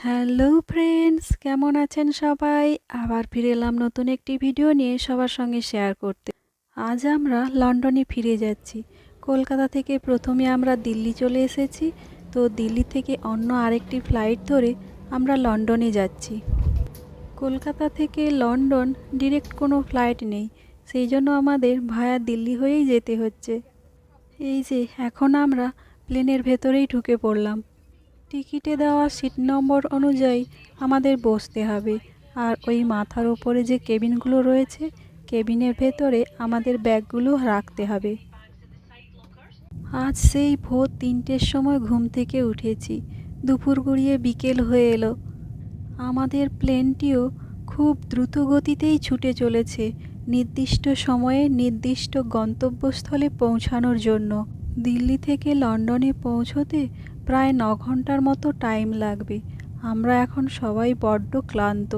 Hello friends, কেমন আছেন সবাই? আবার ফিরে এলাম নতুন একটি ভিডিও নিয়ে সবার সঙ্গে শেয়ার করতে। আজ আমরা লন্ডনে ফিরে যাচ্ছি। কলকাতা থেকে প্রথমে আমরা দিল্লি চলে এসেছি। তো দিল্লি থেকে অন্য আরেকটি ফ্লাইট ধরে আমরা লন্ডনে যাচ্ছি। কলকাতা থেকে লন্ডন ডিরেক্ট কোনো ফ্লাইট নেই। সেই জন্য আমাদের ভায়া দিল্লি হয়েই যেতে হচ্ছে। এই যে, এখন আমরা প্লেনের ভেতরেই ঢুকে পড়লাম। টিকিটে দেওয়া সিট নম্বর অনুযায়ী আমাদের বসতে হবে। আর ওই মাথার উপরে যে কেবিনগুলো রয়েছে, কেবিনের ভেতরে আমাদের ব্যাগগুলো রাখতে হবে। আজ সেই ভোর তিনটের সময় ঘুম থেকে উঠেছি। দুপুর গড়িয়ে বিকেল হয়ে এলো। আমাদের প্লেনটিও খুব দ্রুত গতিতেই ছুটে চলেছে, নির্দিষ্ট সময়ে নির্দিষ্ট গন্তব্যস্থলে পৌঁছানোর জন্য। দিল্লি থেকে লন্ডনে পৌঁছতে প্রায় ন ঘণ্টার মতো টাইম লাগবে। আমরা এখন সবাই বড্ড ক্লান্ত।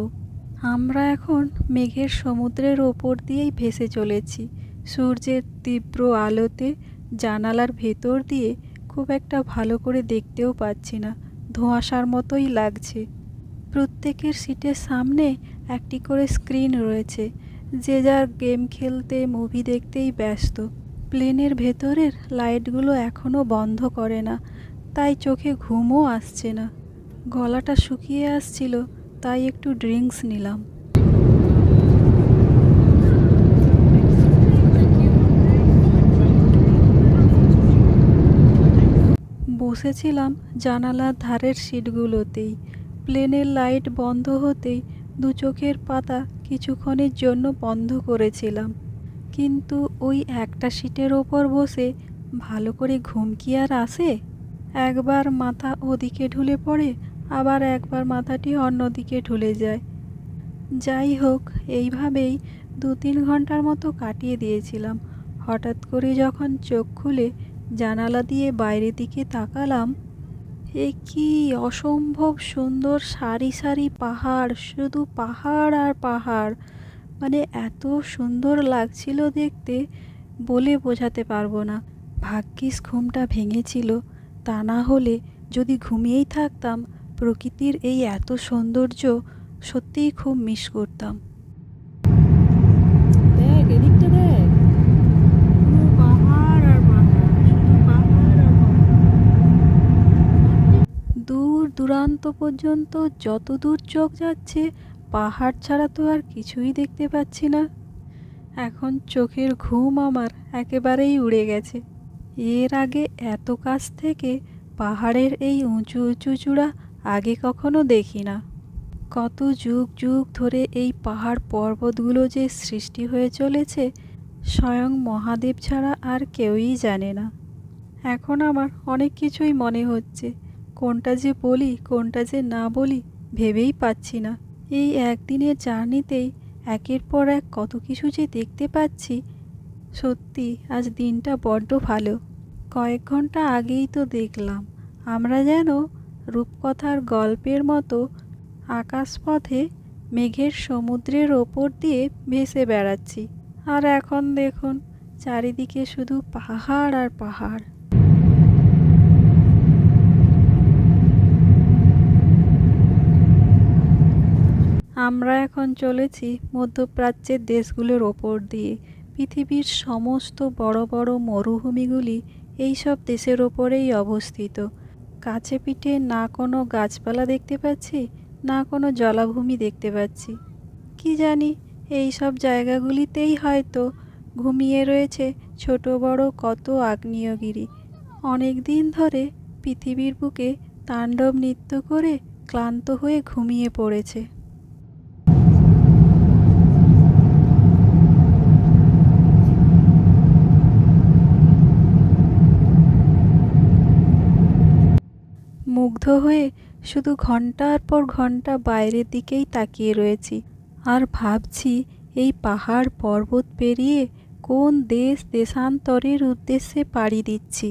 আমরা এখন মেঘের সমুদ্রের ওপর দিয়েই ভেসে চলেছি। সূর্যের তীব্র আলোতে, জানালার ভেতর দিয়ে খুব একটা ভালো করে দেখতেও পাচ্ছি না। ধোঁয়াশার মতোই লাগছে। প্রত্যেকের সিটের সামনে একটি করে স্ক্রিন রয়েছে। যে যার গেম খেলতে মুভি দেখতেই ব্যস্ত। প্লেনের ভেতরের লাইটগুলো এখনও বন্ধ করে না। তাই চোখে ঘুমও আসছে না। গলাটা শুকিয়ে আসছিল, তাই একটু ড্রিঙ্কস নিলাম। বসেছিলাম জানালার ধারের সিটগুলোতেই। প্লেনের লাইট বন্ধ হতেই দু চোখের পাতা কিছুক্ষণের জন্য বন্ধ করেছিলাম। কিন্তু ওই একটা সিটের ওপর বসে ভালো করে ঘুম কি আর আসে একবার মাথা ওদিকে ঢুলে পড়ে, আবার একবার মাথাটি অন্যদিকে ঢুলে যায়। যাই হোক, এইভাবেই দু তিন ঘণ্টার মতো কাটিয়ে দিয়েছিলাম। হঠাৎ করে যখন চোখ খুলে জানালা দিয়ে বাইরের দিকে তাকালাম, এ কি অসম্ভব সুন্দর সারি সারি পাহাড়, শুধু পাহাড় আর পাহাড়। মানে এত সুন্দর লাগছিল দেখতে, বলে বোঝাতে পারব না। ভাগ্যিস ঘুমটা ভেঙেছিল। তা না হলে যদি ঘুমিয়েই থাকতাম প্রকৃতির এই এত সৌন্দর্য সত্যিই খুব মিস করতাম। দেখ এদিকটা দেখ। পাহাড় আর পাহাড় আর দূর দূরান্ত পর্যন্ত যত দূর চোখ যাচ্ছে পাহাড় ছাড়া তো আর কিছুই দেখতে পাচ্ছি না। এখন চোখের ঘুম আমার একেবারেই উড়ে গেছে। এর আগে এত কাছ থেকে পাহাড়ের এই উঁচু উঁচু চূড়া আগে কখনো দেখি না। কত যুগ যুগ ধরে এই পাহাড় পর্বতগুলো যে সৃষ্টি হয়ে চলেছে, স্বয়ং মহাদেব ছাড়া আর কেউই জানে না। এখন আমার অনেক কিছুই মনে হচ্ছে, কোনটা যে বলি, কোনটা যে না বলি, ভেবেই পাচ্ছি না। এই একদিনের জার্নিতেই একের পর এক কত কিছু যে দেখতে পাচ্ছি, সত্যি আজ দিনটা বড্ড ভালো। কয়েক ঘণ্টা আগেই তো দেখলাম। আমরা যেন রূপকথার গল্পের মতো আকাশপথে মেঘের সমুদ্রের ওপর দিয়ে ভেসে বেড়াচ্ছি। আর এখন দেখুন, চারিদিকে শুধু পাহাড় আর পাহাড়। আমরা এখন চলেছি মধ্যপ্রাচ্যের দেশগুলোর ওপর দিয়ে। পৃথিবীর সমস্ত বড় বড় মরুভূমিগুলি এই সব দেশের ওপরেই অবস্থিত। কাছে পিঠে না কোনো গাছপালা দেখতে পাচ্ছি, না কোনো জলাভূমি দেখতে পাচ্ছি। কি জানি এই সব জায়গাগুলিতেই হয়তো ঘুমিয়ে রয়েছে ছোট বড় কত আগ্নেয়গিরি। অনেক দিন ধরে পৃথিবীর বুকে তাণ্ডব নৃত্য করে ক্লান্ত হয়ে ঘুমিয়ে পড়েছে। মুগ্ধ হয়ে শুধু ঘণ্টার পর ঘণ্টা বাইরের দিকেই তাকিয়ে রয়েছি। আর ভাবছি, এই পাহাড় পর্বত পেরিয়ে কোন দেশ দেশান্তরের উদ্দেশ্যে পাড়ি দিচ্ছি?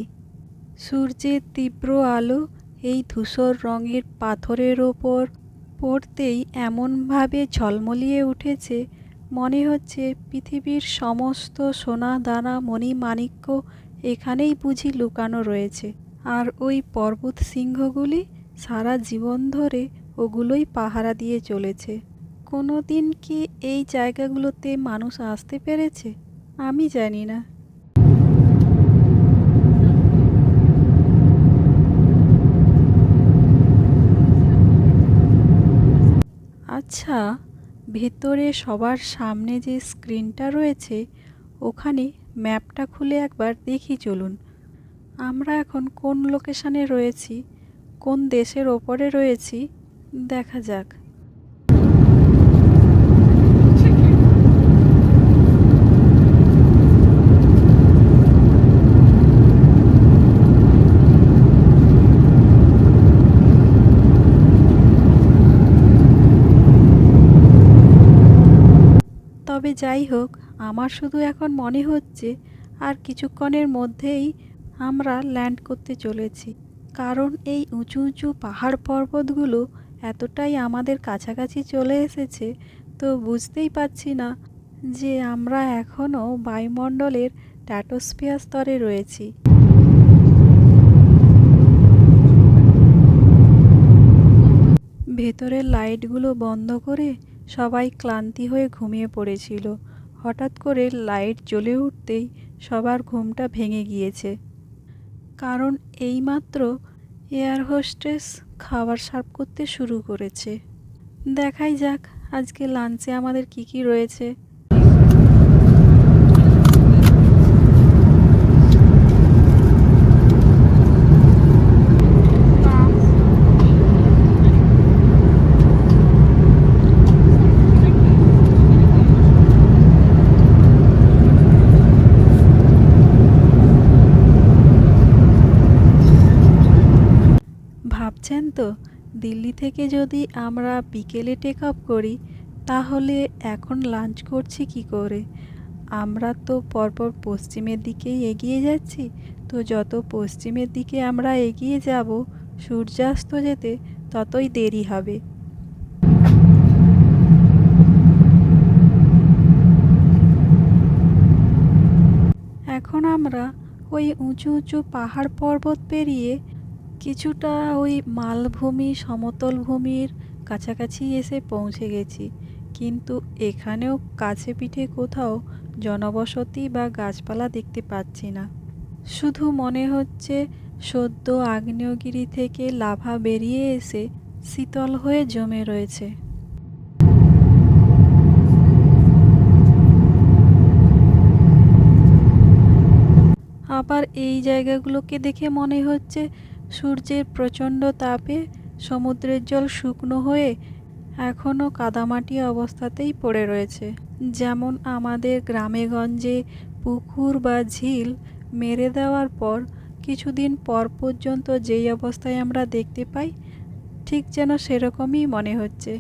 সূর্যের তীব্র আলো এই ধূসর রঙের পাথরের ওপর পড়তেই এমনভাবে ঝলমলিয়ে উঠেছে, মনে হচ্ছে পৃথিবীর সমস্ত সোনা দানা মণি মাণিক্য এখানেই বুঝি লুকানো রয়েছে। আর ওই পর্বত সিংহগুলি সারা জীবন ধরে ওগুলোই পাহারা দিয়ে চলেছে। কোনো দিন কি এই জায়গাগুলোতে মানুষ আসতে পেরেছে? আমি জানি না। আচ্ছা ভেতরে সবার সামনে যে স্ক্রিনটা রয়েছে, ওখানে ম্যাপটা খুলে একবার দেখি চলুন। আমরা এখন কোন লোকেশানে রয়েছি, কোন দেশের ওপরে রয়েছি, দেখা যাক। তবে যাই হোক, আমার শুধু এখন মনে হচ্ছে, আর কিছুক্ষণের মধ্যেই আমরা ল্যান্ড করতে চলেছি। কারণ এই উঁচু উঁচু পাহাড় পর্বতগুলো এতটাই আমাদের কাছাকাছি চলে এসেছে, তো বুঝতেই পারছি না যে আমরা এখনও বায়ুমণ্ডলের ট্যাটোস্ফিয়ার স্তরে রয়েছি। ভেতরের লাইটগুলো বন্ধ করে সবাই ক্লান্তি হয়ে ঘুমিয়ে পড়েছিল। হঠাৎ করে লাইট জ্বলে উঠতেই সবার ঘুমটা ভেঙে গিয়েছে। কারণ এইমাত্র এয়ার হোস্টেস খাবার সার্ভ করতে শুরু করেছে। দেখাই যাক, আজকে লাঞ্চে আমাদের কি কি রয়েছে। ভাবছেন তো, দিল্লি থেকে যদি আমরা বিকেলে টেক আপ করি, তাহলে এখন লাঞ্চ করছি কি করে? আমরা তো পরপর পশ্চিমের দিকেই এগিয়ে যাচ্ছি, তো যত পশ্চিমের দিকে আমরা এগিয়ে যাব, সূর্যাস্ত যেতে ততই দেরি হবে। এখন আমরা ওই উঁচু উঁচু পাহাড় পর্বত পেরিয়ে কিছুটা ওই মালভূমি, সমতল ভূমির কাছাকাছি এসে পৌঁছে গেছি। কিন্তু এখানেও কাছে পিঠে কোথাও জনবসতি বা গাছপালা দেখতে পাচ্ছি না। শুধু মনে হচ্ছে সদ্য আগ্নেয়গিরি থেকে লাভা বেরিয়ে এসে শীতল হয়ে জমে রয়েছে। আবার এই জায়গাগুলোকে দেখে মনে হচ্ছে সূর্যের প্রচণ্ড তাপে সমুদ্রের জল শুকনো হয়ে এখনও কাদামাটি অবস্থাতেই পড়ে রয়েছে। যেমন আমাদের গ্রামেগঞ্জে পুকুর বা ঝিল মেরে দেওয়ার পর কিছুদিন পর পর্যন্ত যেই অবস্থায় আমরা দেখতে পাই, ঠিক যেন সেরকমই মনে হচ্ছে।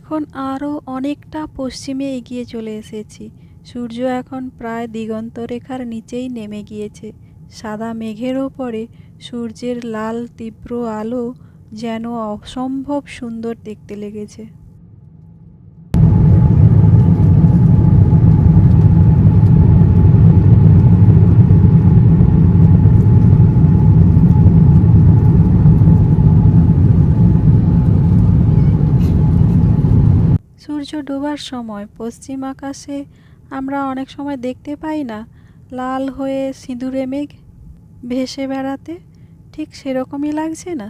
এখন আরও অনেকটা পশ্চিমে এগিয়ে চলে এসেছি। সূর্য এখন প্রায় দিগন্ত রেখার নিচেই নেমে গিয়েছে। সাদা মেঘের ওপরে সূর্যের লাল তীব্র আলো যেন অসম্ভব সুন্দর দেখতে লেগেছে সূর্য ডোবার সময় পশ্চিম আকাশে আমরা অনেক সময় দেখতে পাই না। লাল হয়ে সিঁদুরে মেঘ ভেসে বেড়াতে ঠিক সেরকমই লাগছে না।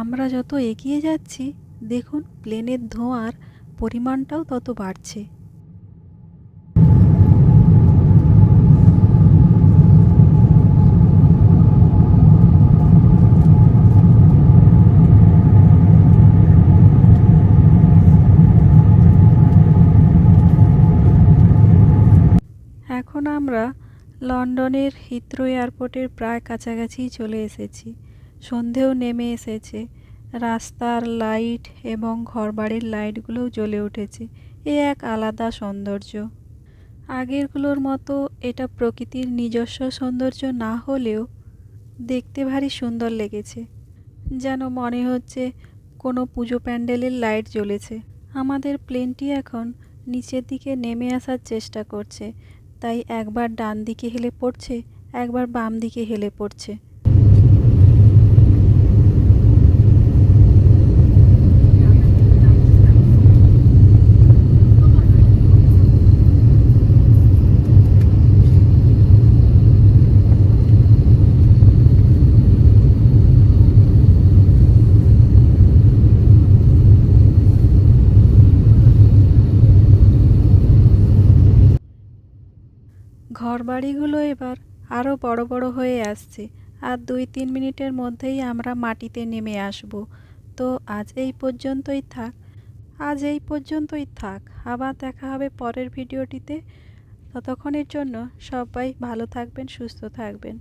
আমরা যত এগিয়ে যাচ্ছি, দেখুন, প্লেনের ধোঁয়ার পরিমাণটাও তত বাড়ছে এখন আমরা লন্ডনের হিথ্রো এয়ারপোর্টের প্রায় কাছাকাছি চলে এসেছি। সন্ধেও নেমে এসেছে। রাস্তার লাইট এবং ঘরবাড়ির লাইটগুলোও জ্বলে উঠেছে। এ এক আলাদা সৌন্দর্য। আগেরগুলোর মতো এটা প্রকৃতির নিজস্ব সৌন্দর্য না হলেও দেখতে ভারী সুন্দর লেগেছে। যেন মনে হচ্ছে কোনো পুজো প্যান্ডেলের লাইট জ্বলেছে। আমাদের প্লেনটি এখন নিচের দিকে নেমে আসার চেষ্টা করছে। তাই একবার ডান দিকে হেলে পড়ছে একবার বাম দিকে হেলে পড়ছে। ঘরবাড়িগুলো এবার আরও বড় বড় হয়ে আসছে। আর দুই তিন মিনিটের মধ্যেই আমরা মাটিতে নেমে আসব। তো আজ এই পর্যন্তই থাক। আজ এই পর্যন্তই থাক। আবার দেখা হবে পরের ভিডিওটিতে। ততক্ষণের জন্য সবাই ভালো থাকবেন, সুস্থ থাকবেন।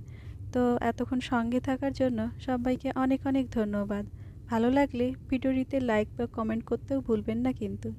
তো এতক্ষণ সঙ্গে থাকার জন্য সবাইকে অনেক অনেক ধন্যবাদ। ভালো লাগলে ভিডিওটিতে লাইক বা কমেন্ট করতেও ভুলবেন না কিন্তু।